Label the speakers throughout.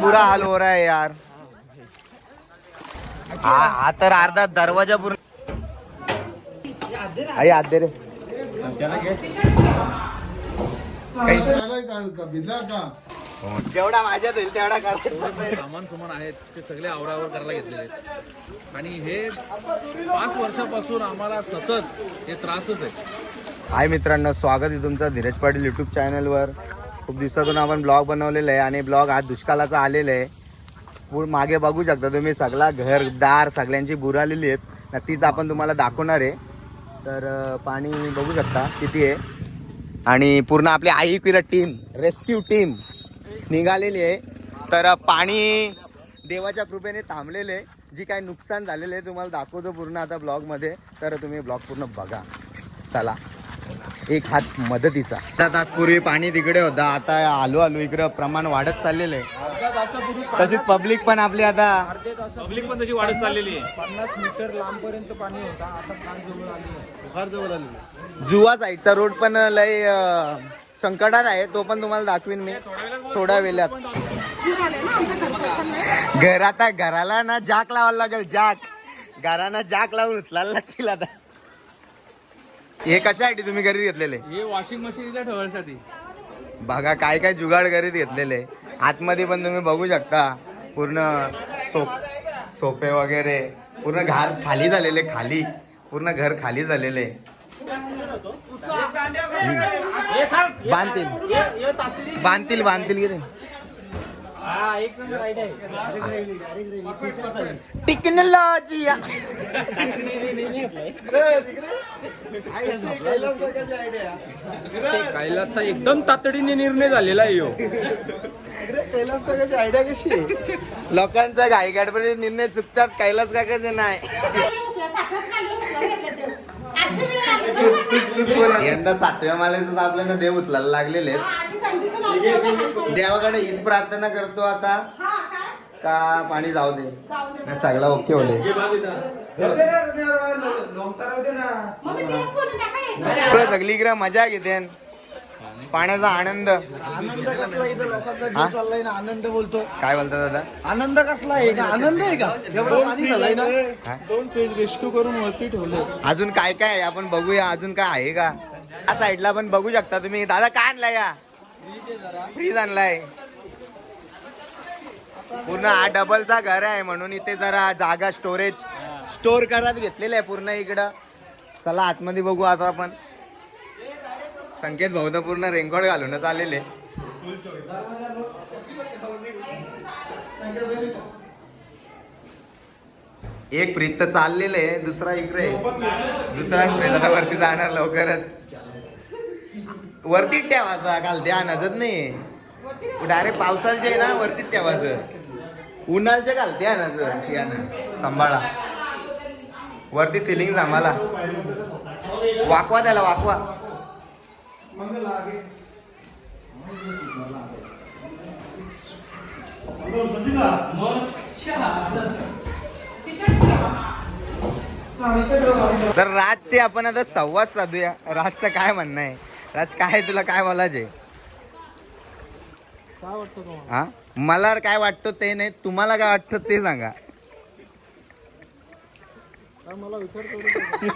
Speaker 1: बुरा हाल हो रहा है यार। हा हा तर अर्धा दरवाजा पूर्ण आई आत दे रे। जेवढा माझ्यात होईल तेवढा करायचा.
Speaker 2: सामान सुमान आहेत ते सगळे आवरावर करायला घेतलेले आहेत. आणि हे पाच वर्षापासून आम्हाला सतत हे त्रासच आहे.
Speaker 1: हाय मित्रांनो स्वागत आहे तुमचं धीरज पाटील यूट्यूब चॅनलवर खूप दिवसातून आपण ब्लॉग बनवलेला आहे आणि ब्लॉग आज दुष्काळाचा आलेला आहे. पूर्ण मागे बघू शकता तुम्ही सगळा घरदार सगळ्यांची बुरालेली आहेत. ना तीच आपण तुम्हाला दाखवणार आहे. तर पाणी बघू शकता किती आहे. आणि पूर्ण आपली आई किरा टीम रेस्क्यू टीम निघालेली आहे. तर पाणी देवाच्या कृपेने थांबलेले आहे. जी काही नुकसान झालेलं आहे तुम्हाला दाखवतो पूर्ण आता ब्लॉगमध्ये तर तुम्ही ब्लॉग पूर्ण बघा. चला. एक हात मदतीचा. आता तासपूर्वी पाणी तिकडे होतं. आता आलो आलो इकडं प्रमाण वाढत चाललेलं आहे. तशीच पब्लिक पण आपली आता.
Speaker 2: पब्लिक पण त्याची वाढत चाललेली आहे.
Speaker 3: पन्नास मीटर लांबपर्यंत पाणी होता. आता जवळ आली
Speaker 1: जुवा साईडचा रोड पण लय संकटात आहे. तो पण तुम्हाला दाखवीन मी. थोड्या वेळात. घर आता घराला ना जाक लावायला लागेल जाक घराना जाक लावून उचलायला लागतील आता. हे कशासाठी तुम्ही घरी घेतलेले?
Speaker 2: हे वॉशिंग मशीन इथे ठेवण्यासाठी
Speaker 1: बघा काय काय जुगाड घरीत घेतलेले. आतमध्ये पण तुम्ही बघू शकता पूर्ण सोप सोफे वगैरे पूर्ण घर खाली झालेले खाली. पूर्ण घर खाली झालेले. बांधतील. बांधतील बांधतील गेले
Speaker 3: एक नंबर आयडिया आहे
Speaker 1: टेक्नॉलॉजी
Speaker 3: कैलासचा एकदम तातडीने निर्णय झालेला आहे ह्यो.
Speaker 1: आयडिया कशी आहे लोकांचा घाईगाडपणे निर्णय चुकतात कैलास काकाचे नाही यंदा सातव्या मालेचं तर आपल्याला देव उचलायला लागलेले आहेत. देवाकडे हीच प्रार्थना करतो आता. का पाणी जाऊ दे. नाही, सगळा ओके होले पुढे सगळी इकडे मजा घेते. पाण्याचा आनंद.
Speaker 3: आनंद कसला इथं लोकांचा? जीव चाललाय ना आनंद बोलतो.
Speaker 1: काय बोलता दादा?
Speaker 3: आनंद कसला आहे? का आनंद आहे का? एवढं पाणी झालंय ना?
Speaker 1: हा?
Speaker 3: दोन पेज रेस्क्यू करून वरती ठेवले.
Speaker 1: अजून काय काय आहे? आपण बघूया अजून काय आहे का? या साईडला पण बघू शकता तुम्ही. दादा काय आणलाय या? फ्रीज आणलाय. पूर्ण हा डबलचा घर आहे म्हणून इथे जरा जागा स्टोरेज स्टोर करत घेतलेलं आहे पूर्ण इकडं. चला आतमध्ये बघू आता आपण. संकेत भाऊन पूर्ण रेनकोट घालूनच आलेले एक फ्रीज तर चाललेलं आहे दुसरा इकडे दुसरा फ्रीज आता वरती जाणार लवकरच. वरतीच ठेवायचा काल द्या नजत नाही डायरेक्ट पावसाचे आहे ना वरतीच ठेवायचं उन्हाळचे घालते नजर यानं सांभाळा. वरती सिलिंग सांभाळा. वाकवा त्याला वाकवा. तर राजचे आपण आता संवाद साधूया. राजचं काय म्हणणं आहे? राज काय तुला? काय बोलायचे
Speaker 3: काय वाटतं तुम्हाला?
Speaker 1: हा? मला काय वाटतं ते नाही तुम्हाला काय वाटतं ते सांगा.
Speaker 3: मला विचार करू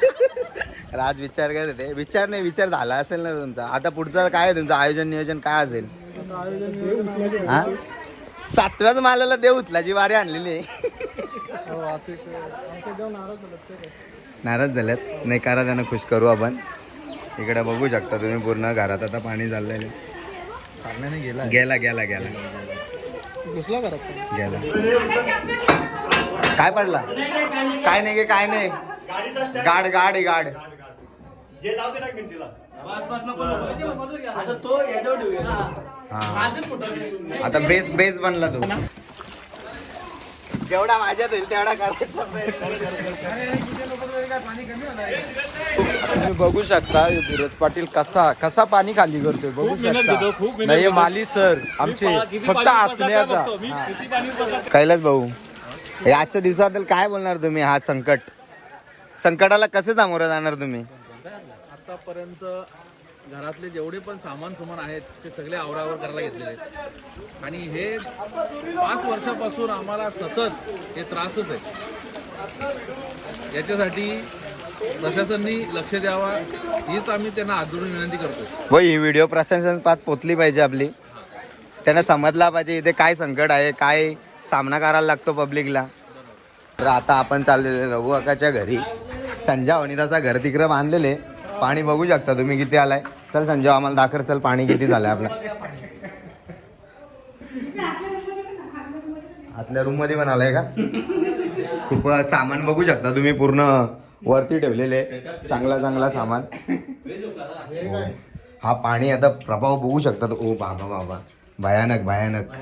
Speaker 1: राज विचार करत होते. विचार नाही विचार झाला असेल ना तुमचा. आता पुढचं काय आहे तुमचं? आयोजन नियोजन काय असेल? हा? सातव्याच मालाला देव उचलाची वारी आणलेली
Speaker 3: हो, नाराज
Speaker 1: झाल्यात नाही करा त्यांना खुश करू आपण. इकडे बघू शकता तुम्ही पूर्ण घरात आता पाणी चाललेलं
Speaker 3: गेला.
Speaker 1: गेला गेला गेला.
Speaker 3: घुसला घरात. पण.
Speaker 1: गेला. काय पडला? काय नाही गे काय नाही. गाड गाड आहे गाड. हा. आता बेस बेस बनला तू. जेवढा माझ्यात होईल तेवढा
Speaker 4: तुम्ही बघू शकता धीरज पाटील कसा कसा पाणी खाली करतोय बघू
Speaker 2: खूप
Speaker 4: शकता. नाही. माली सर आमचे
Speaker 2: किती
Speaker 4: फक्त
Speaker 2: पडतं.
Speaker 1: कैलास भाऊ. हे आजच्या दिवसाबद्दल काय बोलणार तुम्ही हा संकट? संकटाला कसे सामोरं जाणार तुम्ही?
Speaker 2: आतापर्यंत घरातले जेवढे पण सामान सुमान आहेत ते सगळे आवरावर करायला घेतलेले आहेत. आणि हे पाच वर्षापासून आम्हाला सतत हे त्रासच आहे. याच्यासाठी प्रशासनाने लक्ष द्यावा हीच आम्ही त्यांना जोडून विनंती करतो
Speaker 1: व ही व्हिडिओ प्रशासन पात पोचली पाहिजे आपली. त्यांना समजला पाहिजे इथे काय संकट आहे काय सामना करायला लागतो पब्लिकला तर आता आपण चाललेले रघु अकाच्या घरी. संजय अनिताचा घर तिकडे बांधलेले पाणी बघू शकता तुम्ही किती आलाय. चल संजय आम्हाला दाखर चल पाणी किती झालंय आपलं आतल्या रूममध्ये पण आलाय का? खूप सामान बघू शकता तुम्ही पूर्ण वरती ठेवलेले चांगला चांगला सामान. हा पाणी आता प्रभाव बघू शकता ओ बाबा बाबा. भयानक भयानक.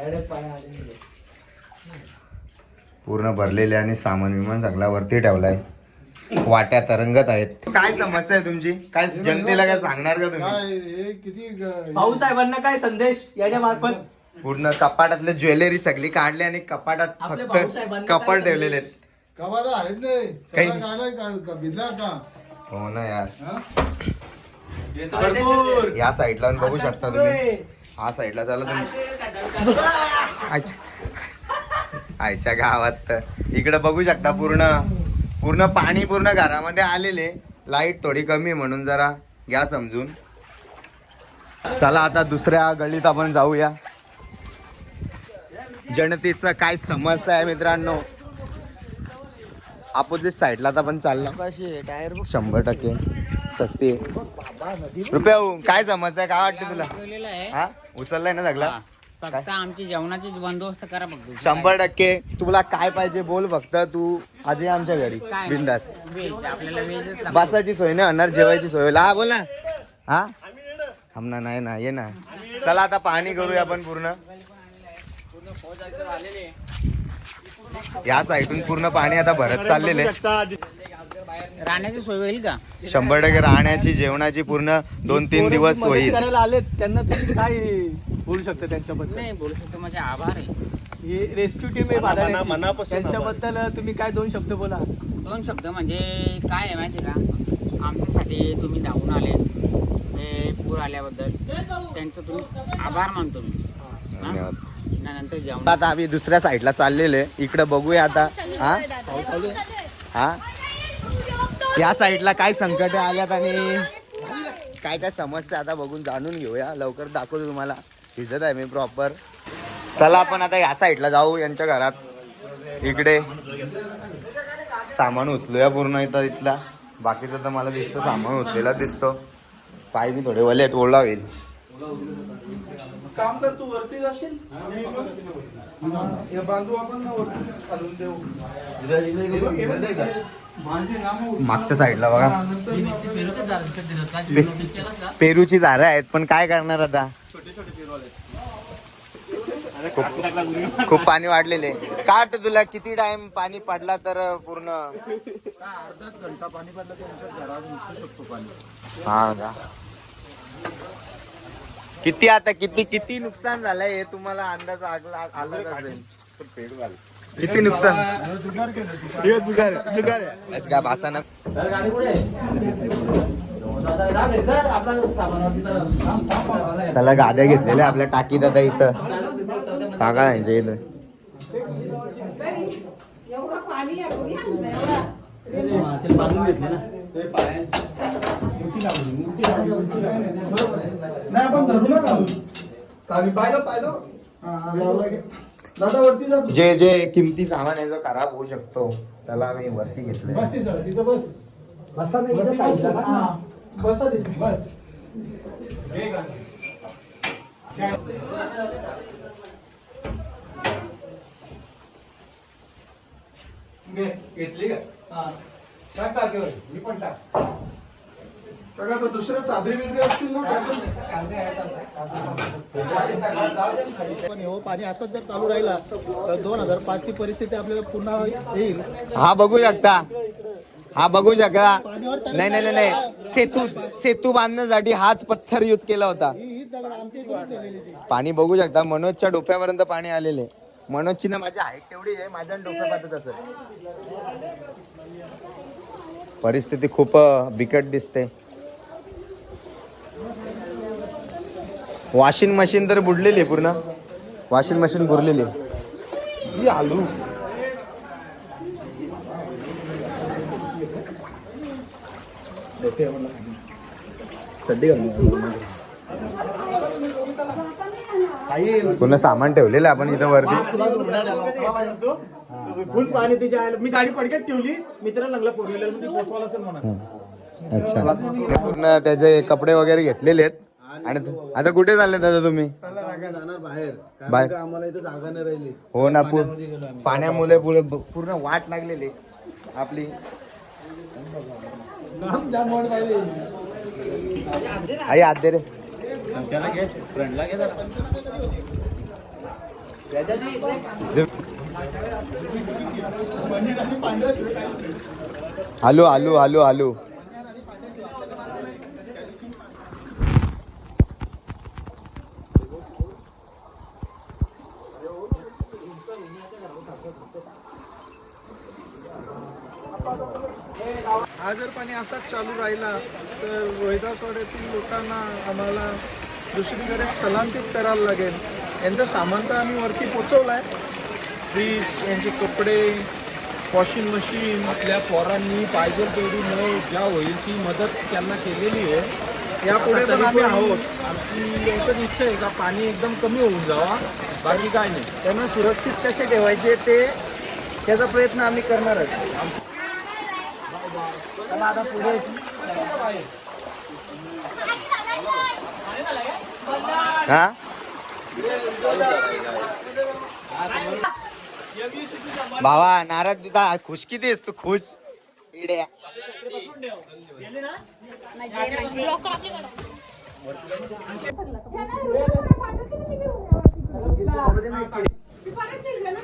Speaker 1: पूर्ण भरलेले आणि सामान विमान सगळा वरती ठेवलाय. वाट्या तरंगत आहेत. काय समस्या आहे तुमची? काय जनतेला काय सांगणार का तुम्ही?
Speaker 3: काय हे किती ग-
Speaker 5: भाऊसाहेबांना काय संदेश याच्या मार्फत?
Speaker 1: पूर्ण कपाटातले ज्वेलरी सगळी काढली आणि कपाटात
Speaker 5: आपले
Speaker 1: फक्त
Speaker 5: भाऊसाहेबांना काय
Speaker 1: कपाट ठेवलेले आहेत.
Speaker 3: कवाडं आहेत नाही.
Speaker 1: काही-
Speaker 3: सगळं काढाय का- का भिजला का?
Speaker 1: हो ना यार.
Speaker 3: हा?
Speaker 5: भरपूर.
Speaker 1: या साईडला पण बघू शकता तुम्ही. हा साईडला झाला तुम्ही. आईच्या आईच्या गावात तर. इकडे बघू शकता पूर्ण पूर्ण पाणी पूर्ण घरामध्ये आलेले. लाइट थोडी कमी म्हणून जरा घ्या समजून. चला आता दुसऱ्या गलीत आपण जाऊया. जनतेचं काय समस्या आहे मित्रांनो? अपोजिट साईडला तर पण चालला.
Speaker 5: टायर
Speaker 1: शंभर टक्के. सस्ती आहे. रुपया काय समस्या? काय वाटतं तुला? हा उचललाय ना सगळा.
Speaker 6: फक्त आमची जेवणाची बंदोबस्त करा फक्त.
Speaker 1: शंभर टक्के. तुला काय पाहिजे बोल फक्त. तू आज ये आमच्या घरी.
Speaker 6: काय?
Speaker 1: बिंदास.
Speaker 6: व्हेज आपल्याला व्हेजच लागतं.
Speaker 1: बसाची सोय ना? अनार जेवायची सोय. ला बोल ना. हा? थांबना नाही ना ये ना. चला आता पाहणी करूया आपण पूर्ण.
Speaker 6: पूर्ण फौज इथं आलेली आहे.
Speaker 1: या साईडून पूर्ण पाणी आता भरत चाललेले
Speaker 6: राहण्याची सोय होईल का?
Speaker 1: शंभर टक्के राहण्याची जेवणाची पूर्ण दोन तीन दिवस होईल
Speaker 5: करायला आले त्यांना तुम्ही काय बोलू शकता त्यांच्याबद्दल?
Speaker 6: नाही बोलू शकतो माझे आभार आहे.
Speaker 5: ही रेस्क्यू टीम आहे बाजाराची. त्यांच्याबद्दल तुम्ही काय दोन शब्द बोला?
Speaker 6: दोन शब्द म्हणजे काय आहे माहिती का? आमच्यासाठी तुम्ही धावून आले हे पूर आल्याबद्दल त्यांचं तुम्ही आभार मानतो मी?
Speaker 1: धन्यवाद.
Speaker 6: नंतर जेवण.
Speaker 1: आता आम्ही दुसऱ्या साईडला चाललेले इकडे बघूया आता. हा? हा? या साईडला काय संकट आल्यात आणि काय काय समस्या आता बघून जाणून घेऊया. लवकर दाखवतो तुम्हाला. भिजत आहे मी प्रॉपर चला आपण आता या साईडला जाऊ यांच्या घरात. इकडे सामान उचलूया पूर्ण इथं इथला. बाकीचं तर मला दिसतं सामान उचलेला दिसतो. पाय बी थोडे वले आहेत ओढला होईल
Speaker 3: काम कर तू वरती जाशील? बांधू आपण
Speaker 1: मागच्या साईडला बघा. पेरूची झाडं आहेत पण काय करणार आता? खूप- पाणी वाढलेले. काट तुला किती टाइम पाणी पडला तर पूर्ण? हा का? किती आता किती किती नुकसान झालंय हे तुम्हाला अंदाज आगला पेरू असेल. किती नुकसान? हे जुगार जुगार आहे. असं का भासा ना त्याला गाद्या घेतलेल्या आपल्या टाकीत आता इथं. टाका यांच्या इथं.
Speaker 3: नाही आपण धरू नका. पाहिलं पाहिलं. हा, लावला की. दादा वरती जा तू.
Speaker 1: जे जे किमती सामान आहे जो खराब होऊ शकतो त्याला आम्ही वरती घेतलंय
Speaker 3: बस तिथं तिथं बस बसा नाही इथं साईडला ना. हा, बसा तिथे बस हे का? घे, घेतली का हा. टाक टाकीवर. मी पण टाक दुसऱ्या चादरी बिदरी असतील ना पण हो पाणी असंच जर चालू राहिला तर दोन हजार पाच ची परिस्थिती आपल्याला पुन्हा येईल.
Speaker 1: हा बघू शकता. हा बघू शकता. नाही नाही नाही नाही. सेतू सेतू बांधण्यासाठी हाच पत्थर युज केला होता.
Speaker 3: ही ही दगड आमच्या इकडून नेलेली ती.
Speaker 1: पाणी बघू शकता. मनोजच्या डोक्यापर्यंत पाणी आलेले. मनोजची ना माझी हाईट तेवढी आहे. माझ्या डोक्यापातच असेल परिस्थिती खूप अं, बिकट दिसते. वॉशिंग मशीन तर बुडलेली आहे पूर्ण. वॉशिंग मशीन बुरलेली. आलू. पूर्ण सामान ठेवलेलं आपण इथं वरती.
Speaker 5: फुल पाणी तिच्या आईला- मी गाडी पडक्यात ठेवली. मित्र लागला फोर व्हीलरमध्ये पोचवायला असेल म्हणा.
Speaker 1: अच्छा. पूर्ण त्याचे कपडे वगैरे घेतलेले आहेत. आणि आता कुठे चालले दादा तुम्ही?
Speaker 3: जाणार बाहेर.
Speaker 1: बाहेर.
Speaker 3: आम्हाला इथं जागा नाही राहिली.
Speaker 1: हो ना पू- पाण्यामुळे पुढे ब- पूर्ण वाट लागलेली आपली. आई आत दे रे. आलू आलू आलू आलू
Speaker 3: हा जर पाणी असाच चालू राहिला तर रोहिदाकडील लोकांना आम्हाला दुसरीकडे स्थलांतरित करायला लागेल. यांचं सामान तर आम्ही वरती पोचवलंय. फ्रीज यांचे कपडे वॉशिंग मशीन
Speaker 4: आपल्या पोरांनी पाहिजे तेवढी न ज्या होईल ती मदत त्यांना केलेली आहे.
Speaker 3: यापुढे पण आम्ही आहोत.
Speaker 4: आमची एकच इच्छा आहे का पाणी एकदम कमी होऊन जावा बाकी काय नाही.
Speaker 5: त्यांना सुरक्षित कसे ठेवायचे ते त्याचा प्रयत्न आम्ही करणारच
Speaker 1: हा? भावा नाराज दिदा खुश किती आहेस तू? खुश. इड्या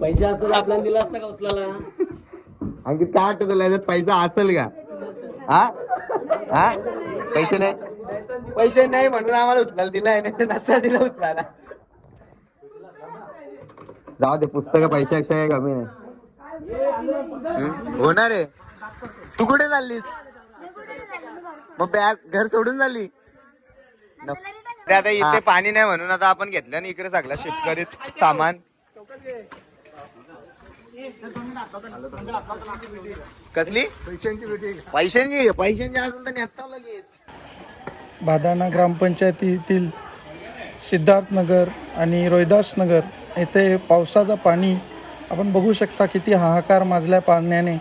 Speaker 5: पैसे असतात आपल्याला दिला असता का उचलाला
Speaker 1: आणखी काय वाटतं तुला? याच्यात पैसा असेल का? हा? हा? पैसे नाही? पैसे नाही म्हणून आम्हाला उचलायला दिलाय नाही तर नसा दिला उचलायला. जाऊ दे पुस्तक पैशापेक्षा काही कमी नाही. होणार आहे. तू कुठे चाललीस? मग बॅग घर सोडून झाली. ते आता इथे पाणी नाही म्हणून आता आपण घेतलं ना इकडे सगळं शेतकरी सामान. कसली?
Speaker 3: पैशांची
Speaker 1: पैशांची? पैशांची असेल तर नेता लगेच.
Speaker 7: बादाणा ग्रामपंचायतीतील सिद्धार्थनगर आणि रोहिदासनगर येथे पावसाचं पाणी आपण बघू शकता किती हाहाकार माजल्या पाण्याने.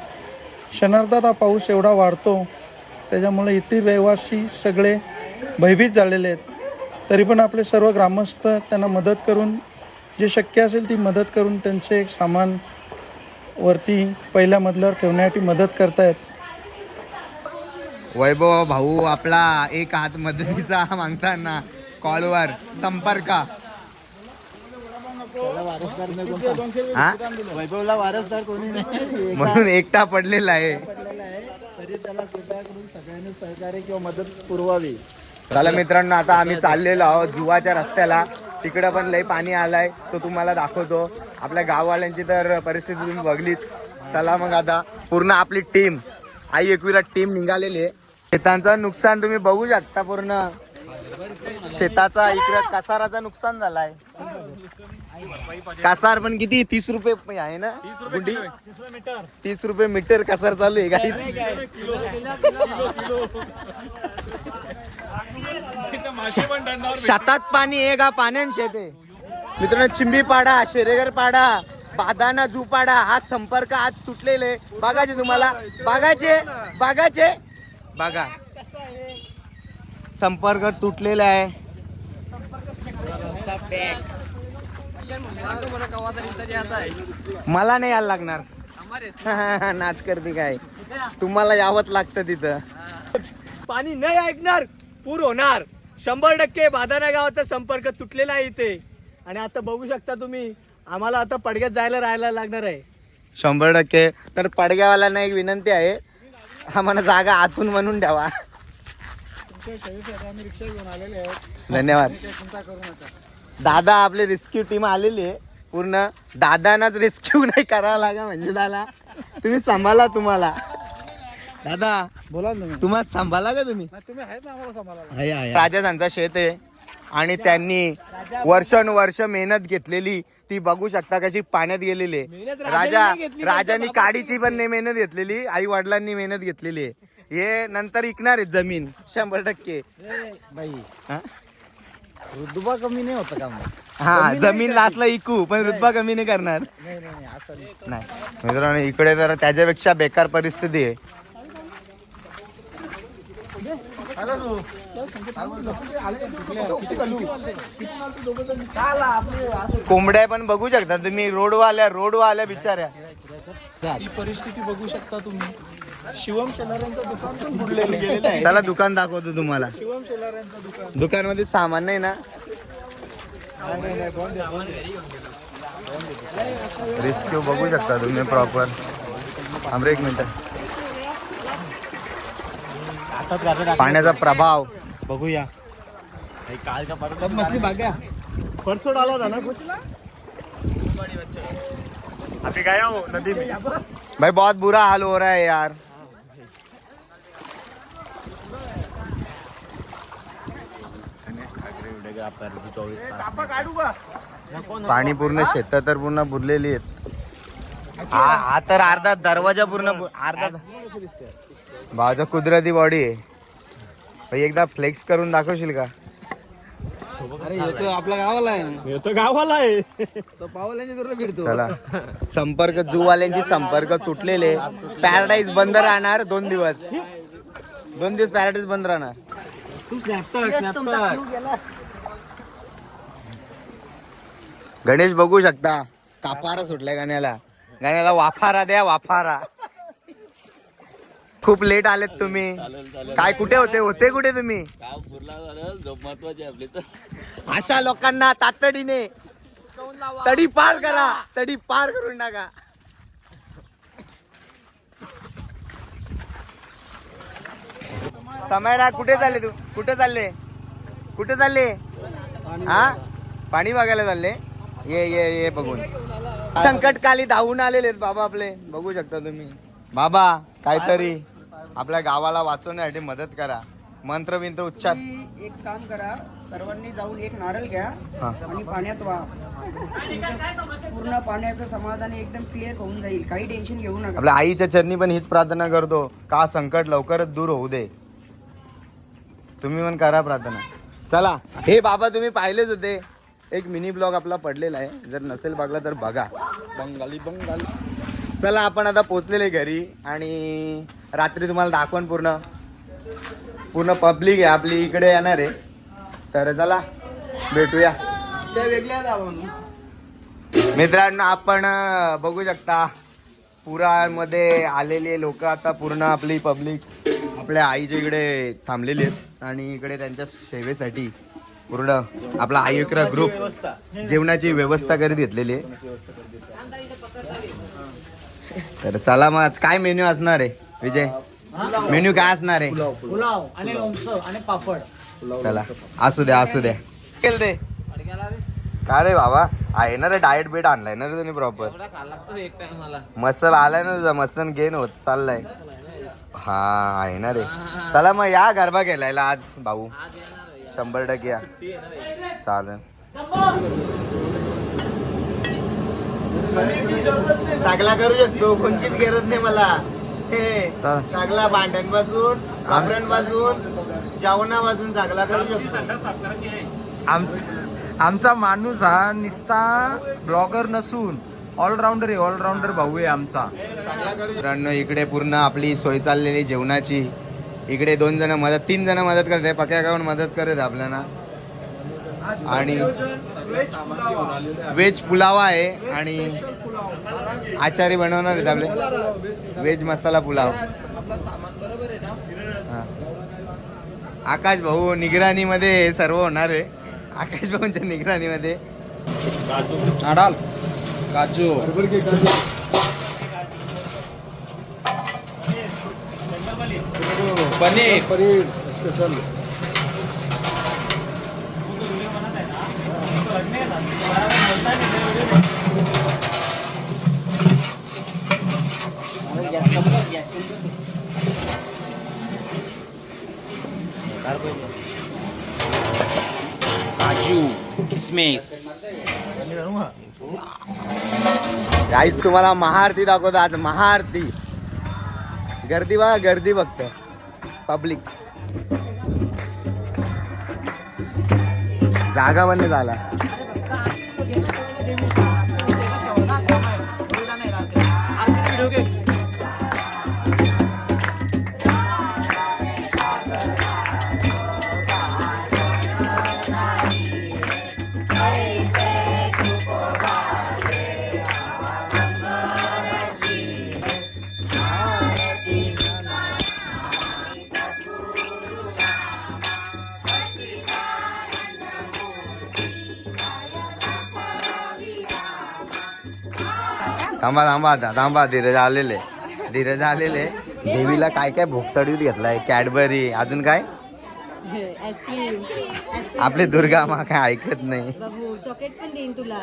Speaker 7: क्षणार्धात हा पाऊस एवढा वाढतो त्याच्यामुळे येथील रहिवासी सगळे भयभीत झालेले आहेत. तरी पण आपले सर्व ग्रामस्थ त्यांना मदत करून जे शक्य असेल ती मदत करून त्यांचे एक सामान वरती पहिल्या मजल्यावर ठेवण्यासाठी मदत करतायत.
Speaker 1: वैभव भाऊ आपला एक हात मदतीचा मागताना कॉलवर संपर्क. हा?
Speaker 5: वैभवला वारसदार कोणी नाही.
Speaker 1: म्हणून एकटा पडलेला आहे.
Speaker 5: तरी त्याला कृपयाकडून सगळ्यांनी सहकार्य किंवा मदत पुरवावी.
Speaker 1: चला मित्रांनो आता आम्ही चाललेलो आहोत जुवाच्या रस्त्याला. तिकडं पण लई पाणी आलाय तो तुम्हाला दाखवतो. आपल्या गाववाल्यांची तर परिस्थिती तुम्ही बघलीच. चला मग आता पूर्ण आपली टीम आई एकविरा टीम निघालेली आहे. शेतांचं नुकसान तुम्ही बघू शकता पूर्ण. शेताचा इकडं कसाराचा नुकसान झालाय. कसार पण किती? तीस रुपये आहे ना? गुंडी? तीस रुपये मीटर. कसार चालू आहे काही शेतात पाणी आहे का? पाण्यान शेत आहे. मित्रांनो चिंबी पाडा शेरेगर पाडा बादाना जू पाडा हा संपर्क आज तुटलेले बघायचे तुम्हाला. बघायचे बघायचे. बघा. संपर्क तुटलेला आहे. मला नाही यायला लागणार. नाच करते काय? तुम्हाला यावंच लागतं तिथं.
Speaker 5: पाणी नाही ऐकणार पूर होणार. शंभर टक्के बादाना गावाचा संपर्क तुटलेला आहे इथे. आणि आता बघू शकता तुम्ही आम्हाला आता पडग्यात जायला राहायला लागणार आहे.
Speaker 1: शंभर टक्के. तर पडग्यावाल्यांना एक विनंती आहे आम्हाला जागा आतून म्हणून द्यावा.
Speaker 3: आम्ही रिक्षा घेऊन आलेले आहेत.
Speaker 1: धन्यवाद.
Speaker 3: चिंता करू नका.
Speaker 1: दादा आपली रेस्क्यू टीम आलेली आहे. पूर्ण दादांनाच रेस्क्यू नाही करावं लागा म्हणजे दादा तुम्ही सांभाळा तुम्हाला. दादा
Speaker 3: बोला ना तुम्ही.
Speaker 1: तुम्हाला सांभाळा का तुम्ही?
Speaker 3: तुम्ही आहेत ना आम्हाला सांभाळायला.
Speaker 1: राजा त्यांचा शेत आहे आणि त्यांनी वर्षानुवर्ष मेहनत घेतलेली ती बघू शकता कशी पाण्यात गेलेली आहे.
Speaker 5: मेहनत राजाने
Speaker 1: राजा
Speaker 5: नाही घेतली,
Speaker 1: राजानी काडीची पण नाही मेहनत घेतलेली आई वडिलांनी मेहनत घेतलेली आहे. हे नंतर विकणार आहेत जमीन शंभर टक्के.
Speaker 3: बाई.
Speaker 1: हा?
Speaker 3: रुदुबा कमी नाही होतं का मग?
Speaker 1: हा जमीन लाचला इकू पण रुतबा कमी नाही करणार.
Speaker 3: नाही नाही नाही, असं नाही.
Speaker 1: नाही. मित्रांनो इकडे जरा त्याच्यापेक्षा बेकार परिस्थिती आहे. कोंबड्या पण बघू शकता तुम्ही रोडवाल्या रोडवाल्या बिचाऱ्या.
Speaker 3: ही परिस्थिती बघू शकता तुम्ही. शिवम शेलारांचं दुकान पण बुडलेलं गेलेलं आहे.
Speaker 1: चला दुकान दाखवतो तुम्हाला.
Speaker 3: शिवम शेलारांचं दुकान.
Speaker 1: दुकानमध्ये सामान नाही ना? रेस्क्यू बघू शकता तुम्ही प्रॉपर आमरे एक मिनिट. पाण्याचा प्रभाव.
Speaker 5: बघूया. मछली भाग्या परसों डाला था ना कुछ?
Speaker 1: अभी गया हूँ नदी में। भाई बहुत बुरा हाल हो रहा है यार। पाणी पूर्ण शेत तर पूर्ण बुरलेली आहेत. हा हा तर अर्धा दरवाजा पूर्ण अर्धा भावाचा कुदरती बॉडी आहे. भाई एकदा फ्लेक्स करून दाखवशील का?
Speaker 5: आपल्या गावाला आहे. येतो गावाला आहे. तो पावलांच्या दूर फिरतो.
Speaker 1: चला. संपर्क जूवाल्यांची संपर्क तुटलेले. पॅराडाईज बंद राहणार दोन दिवस. दोन दिवस पॅराडाईज बंद राहणार. गणेश बघू शकता. कापारा सुटलाय गाण्याला. गाण्याला वाफारा द्या वाफारा. खूप लेट आलेत तुम्ही. काय कुठे होते? होते कुठे तुम्ही? अशा लोकांना तातडीने तडी पार करा. तडी पार करून टाका. समयरा कुठे चालले तू? कुठे चालले? कुठे चालले? हा? पाणी बघायला चालले? ये ये ये बघून. संकटकाली धावून आलेले आहेत बाबा आपले. बघू शकता तुम्ही. बाबा काहीतरी आपल्या गावाला वाचवण्यासाठी मदत करा. मंत्र बिंत्र उच्चार.
Speaker 8: एक काम करा. सर्वांनी जाऊन एक नारळ घ्या. आणि पाण्यात वा. पूर्ण पाण्याचं समाधान एकदम क्लिअर होऊन जाईल. काही टेन्शन घेऊ नका.
Speaker 1: आपल्या आईच्या चरणी पण हीच प्रार्थना करतो का संकट लवकरच दूर होऊ दे. तुम्ही पण करा प्रार्थना. चला. हे बाबा तुम्ही पाहिलेच होते. एक मिनी ब्लॉग आपला पडलेला आहे. जर नसेल बघला तर बघा. बंगाली बंगाली. चला आपण आता पोचलेले घरी आणि रात्री तुम्हाला दाखवण पूर्ण. पूर्ण पब्लिक आहे आपली इकडे येणार आहे. तर चला भेटूया.
Speaker 5: त्या वेगळ्या
Speaker 1: मित्रांनो आपण बघू शकता पुरामध्ये आलेले लोक. आता पूर्ण आपली पब्लिक आपल्या आईच्या इकडे थांबलेली आहेत आणि इकडे त्यांच्या सेवेसाठी पूर्ण आपला आयुक्रा ग्रुप जेवणाची व्यवस्था करीत घेतलेली आहे. तर चला मग आज काय मेन्यू असणार आहे विजय? मेन्यू काय असणार आहे?
Speaker 5: पुलाव आणि लोणचं आणि पापड.
Speaker 1: चला असू द्या असू द्या. केल ते. का रे बाबा? आहे ना रे डाएट बेट आणलाय ना रे तुम्ही प्रॉपर मसल आलाय ना तुझा मसन गेन होत चाललाय. हा आहे ना रे. चला मग या गरबा केलायला आज भाऊ. शंभर टक्के या. चालेल. सगळा करू शकतो कोणचीच गरज नाही मला. हे सगळा भांड्यांपासून कपड्यांपासून जेवणापासून सगळा करू शकतो.
Speaker 4: आमचा माणूस हा निस्ता ब्लॉगर नसून ऑलराऊंडर आहे ऑलराऊंडर भाऊ आहे आमचा.
Speaker 1: मित्रांनो इकडे पूर्ण आपली सोय चाललेली जेवणाची. इकडे दोन जण मदत तीन जण मदत करते पक्या गावून मदत करत आपल्याला. आणि व्हेज पुलावा आहे आणि आचारी बनवणार आहेत आपले. व्हेज मसाला पुलाव. हा. आकाश भाऊ निगराणीमध्ये सर्व होणार आहे. आकाश भाऊंच्या निगराणीमध्ये.
Speaker 4: डाल काजू. पनीर
Speaker 3: पनीर स्पेशल
Speaker 4: काजू किसमिस.
Speaker 1: गाईस तुम्हाला महाआरती दाखवतो आज महाआरती. गर्दी बघा गर्दी बघत. पब्लिक. जागा बंद झाला. थांबा थांबा आता थांबा धीरज आलेले. धीरज आलेले. देवीला काय काय भोग चढवीत घेतलाय? कॅडबरी. अजून काय? आपले दुर्गा मा काय ऐकत नाही.
Speaker 9: चॉकलेट पण देईन तुला.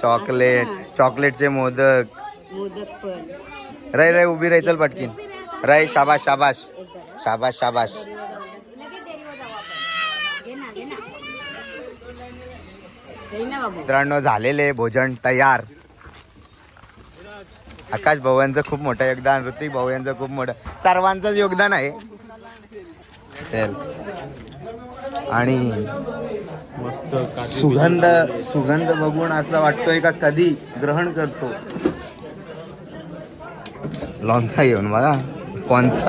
Speaker 1: चॉकलेट. चॉकलेटचे मोदक.
Speaker 9: मोदक पण.
Speaker 1: रै रै उभी राही चल पटकीन. रै शाबाश शाबाश शाबाश शाबाश मित्रांनो झालेले भोजन तयार. आकाश भाऊ यांचं खूप मोठं योगदान ऋतिक भाऊ यांचं खूप मोठं. सर्वांचंच योगदान आहे. आणि सुगंध सुगंध बघून असं वाटतोय का कधी ग्रहण करतो? लॉन्चा घेऊन मला कोणचा?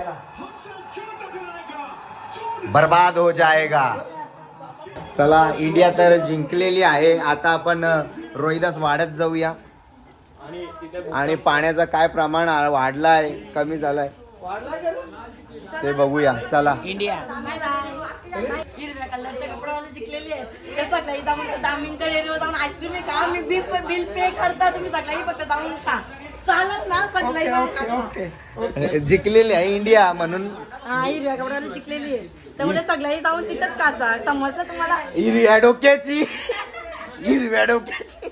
Speaker 1: रन. बर्बाद हो जाएगा. चला इंडिया तर जिंकलेली आहे. आता आपण रोहिदास वाढत जाऊया. आणि पाण्याचं काय प्रमाण वाढलाय कमी झालाय ते बघूया. चला.
Speaker 6: इंडिया
Speaker 8: दामिनच्या डेअरीवर जाऊन आईस्क्रीम खा मी बिल बिल पे करता तुम्ही सगळी फक्त जाऊन खा. चालत ना सगळी जाऊन खा
Speaker 1: जिंकलेली आहे इंडिया म्हणून.
Speaker 8: हा हिरव्या कपड्यावाले जिंकलेली आहे. त्यामुळे सगळ्याही जाऊन तिथंच खाचा समजलं तुम्हाला?
Speaker 1: हिरव्या डोक्याची. हिरव्या डोक्याची.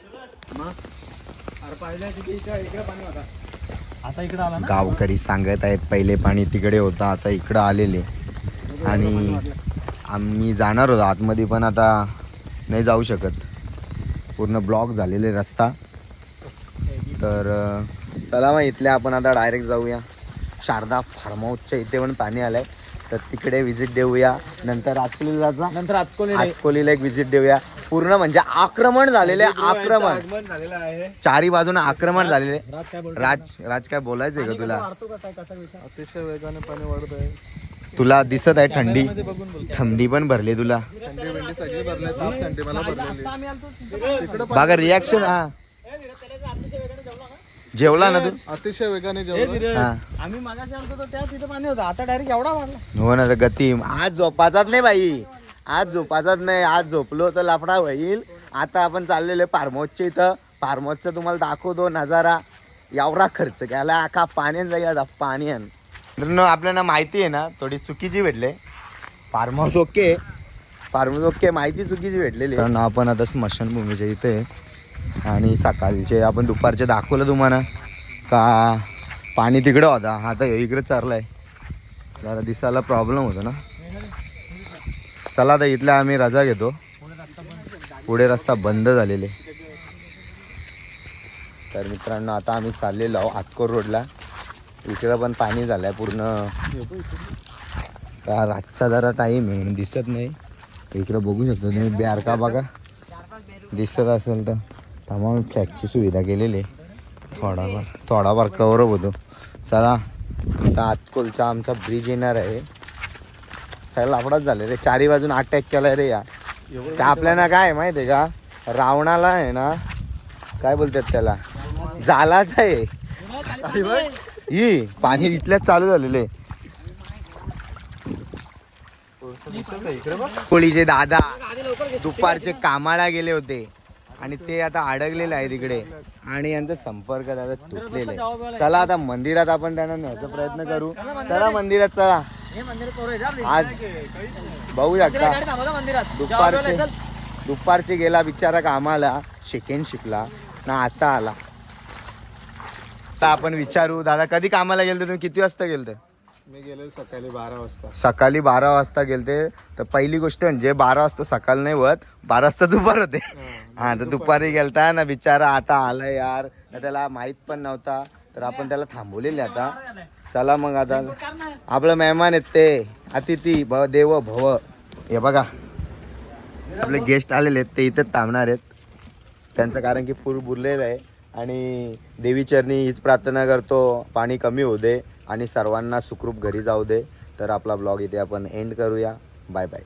Speaker 1: गावकरी सांगत आहेत पहिले पाणी तिकडे होतं आता इकडं आलेले. आणि आम्ही जाणार होतो. आतमध्ये पण आता नाही जाऊ शकत. पूर्ण ब्लॉक झालेले रस्ता. तर चला मग इथल्या आपण आता डायरेक्ट जाऊया. शारदा फार्म हाऊसच्या इथे पण पाणी आलंय. तर तिकडे व्हिजिट देऊया. नंतर आतकोलीला जा.
Speaker 5: नंतर आतकोली
Speaker 1: आतकोलीला एक व्हिजिट देऊया. पूर्ण म्हणजे आक्रमण झालेले आक्रमण.
Speaker 3: आहे.
Speaker 1: चारी बाजूने आक्रमण झालेले राज राज काय बोलायचंय का तुला?
Speaker 3: अतिशय वेगाने पाणी वाढत आहे
Speaker 1: तुला दिसत आहे थंडी. थंडी पण भरली तुला. बघा रिॲक्शन हा. जेवला ना तू?
Speaker 3: अतिशय वेगाने
Speaker 1: हा
Speaker 5: आम्ही मागाशी आलतो तर त्या तिथं पाणी होतं. आता डायरेक्ट एवढा वाढला.
Speaker 1: हो ना गती. आज झोपाचाच नाही बाई. आज झोपाचाच नाही. आज झोपलो तर लाफडा होईल. आता आपण चाललेले फार्महाऊसच्या इथं. फार्महाऊसचं तुम्हाला दाखवतो नजारा. एवढा खर्च केला. आका पाण्यान जाईल आता. पाण्यान मित्रांनो आपल्याला माहिती आहे ना थोडी चुकीची भेटले. Farm house okay. Farms okay माहिती चुकीची भेटलेली कारण आपण आता स्मशानभूमीच्या इथे. आणि सकाळचे आपण दुपारचे दाखवलं तुम्हाला. का पाणी तिकडं होता. आता इकडे चारलाय जरा दिसायला प्रॉब्लेम होतो ना. चला आता इथल्या आम्ही रजा घेतो. पुढे रस्ता बंद झालेले. तर मित्रांनो आता आम्ही चाललेलो आहो आतकोर रोडला. इकडं पण पाणी झालंय पूर्ण. का रातचा जरा टाईम आहे म्हणून दिसत नाही. इकडं बघू शकतो तुम्ही ब्यारका बघा. दिसत असेल तर. तमाम फ्लॅगची सुविधा केलेली आहे. थोडाफार थोडाफार कवरअप होतो. चला आता आतकोलचा आमचा ब्रिज येणार आहे. सगळं लापडाच झाले रे. चारी बाजून अटॅक केलाय रे या त्या आपल्याला काय आहे माहिती आहे का? रावणाला आहे ना काय बोलतात त्याला? झालाच आहे. ये पाणी इथल्याच चालू झालेले कोळीचे दादा दुपारचे कामाला गेले होते. आणि ते आता अडकलेले आहे तिकडे आणि यांचा संपर्क दादा तुटलेला आहे. चला आता मंदिरात आपण त्यांना न्यायचा प्रयत्न करू. चला मंदिरात चला. आज बघू शकता दुपारचे दुपारचे गेला बिचारा कामाला सेकंड शिकला. ना आता आला. आता आपण विचारू दादा कधी कामाला गेलते तुम्ही? किती वाजता गेलते?
Speaker 3: मी गेलो सकाळी बारा वाजता.
Speaker 1: सकाळी बारा वाजता गेलते. तर पहिली गोष्ट म्हणजे बारा वाजता सकाळ नाही होत बारा वाजता दुपार होते. हा तर दुपारी गेलता. ना बिचारा आता आलाय यार. ना त्याला माहीत पण नव्हता. तर आपण त्याला थांबवलेले आता. चला मग आता. आपलं मेहमान आहेत ते. अतिथी भव देव भव. हे बघा. आपले गेस्ट आलेले आहेत ते इथंच थांबणार आहेत. त्यांचं कारण की पूर बुरलेलं आहे. आणि देवीचरणी हीच प्रार्थना करतो. पाणी कमी होऊ दे आणि सर्वांना सुखरूप घरी जाऊ दे. तर आपला ब्लॉग इथे आपण एंड करूया. Bye bye